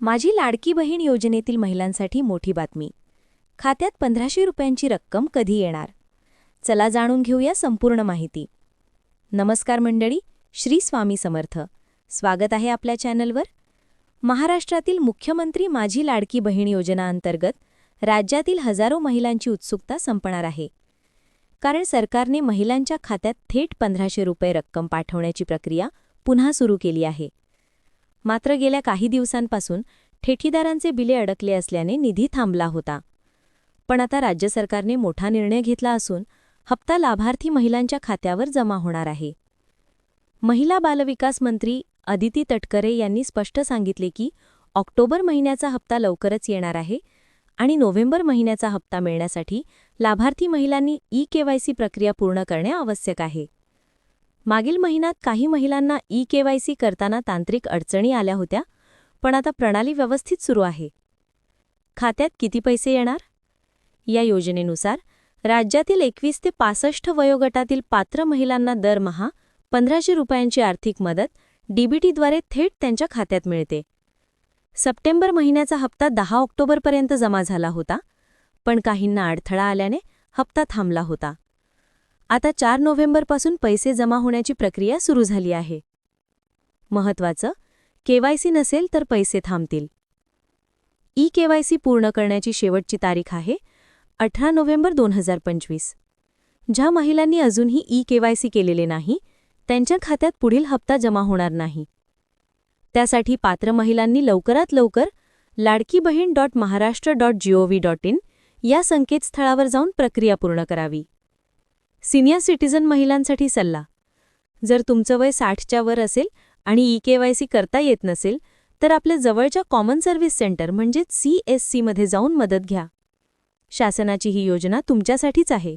माझी लाडकी बहीण योजनेतील महिलांसाठी मोठी बातमी. खात्यात पंधराशे रुपयांची रक्कम कधी येणार? चला जाणून घेऊया संपूर्ण माहिती. नमस्कार मंडळी श्री स्वामी समर्थ. स्वागत आहे आपल्या चॅनलवर. महाराष्ट्रातील मुख्यमंत्री माझी लाडकी बहीण योजना अंतर्गत राज्यातील हजारो महिलांची उत्सुकता संपणार आहे. कारण सरकारने महिलांच्या खात्यात थेट पंधराशे रुपये रक्कम पाठवण्याची प्रक्रिया पुन्हा सुरू केली आहे. मात्र गेल्या काही दिवसांपासून ठेठीदारांचे बिले अडकले असल्याने निधी थांबला होता. पण आता राज्य सरकारने मोठा निर्णय घेतला असून हप्ता लाभार्थी महिलांच्या खात्यावर जमा होणार आहे. महिला बालविकास मंत्री अदिती तटकरे यांनी स्पष्ट सांगितले की ऑक्टोबर महिन्याचा हप्ता लवकरच येणार आहे आणि नोव्हेंबर महिन्याचा हप्ता मिळण्यासाठी लाभार्थी महिलांनी ई केवायसी प्रक्रिया पूर्ण करणे आवश्यक आहे. मागील महिन्यात काही महिलांना ई केवायसी करताना तांत्रिक अडचणी आल्या होत्या पण आता प्रणाली व्यवस्थित सुरू आहे. खात्यात किती पैसे येणार? या योजनेनुसार राज्यातील एकवीस ते पासष्ट वयोगटातील पात्र महिलांना दरमहा पंधराशे रुपयांची आर्थिक मदत डीबीटीद्वारे थेट त्यांच्या खात्यात मिळते. सप्टेंबर महिन्याचा हप्ता दहा ऑक्टोबरपर्यंत जमा झाला होता पण काहींना अडथळा आल्याने हप्ता थांबला होता. आता चार नोव्हेंबरपासून पैसे जमा होण्याची प्रक्रिया सुरू झाली आहे. महत्वाचं केवायसी नसेल तर पैसे थांबतील. ई केवायसी पूर्ण करण्याची शेवटची तारीख आहे अठरा नोव्हेंबर दोन हजार पंचवीस. ज्या महिलांनी अजूनही ई केवायसी केलेले नाही त्यांच्या खात्यात पुढील हप्ता जमा होणार नाही. त्यासाठी पात्र महिलांनी लवकरात लवकर Ladki Bahin dot Maharashtra dot GOV dot in या संकेतस्थळावर जाऊन प्रक्रिया पूर्ण करावी. सिनियर सिटीजन महिलांसाठी सल्ला. जर तुमचं वय साठच्या वर असेल आणि ई केवायसी करता येत नसेल तर आपल्या जवळच्या कॉमन सर्व्हिस सेंटर म्हणजेच सी एस सीमध्ये जाऊन मदत घ्या. शासनाची ही योजना तुमच्यासाठीच आहे.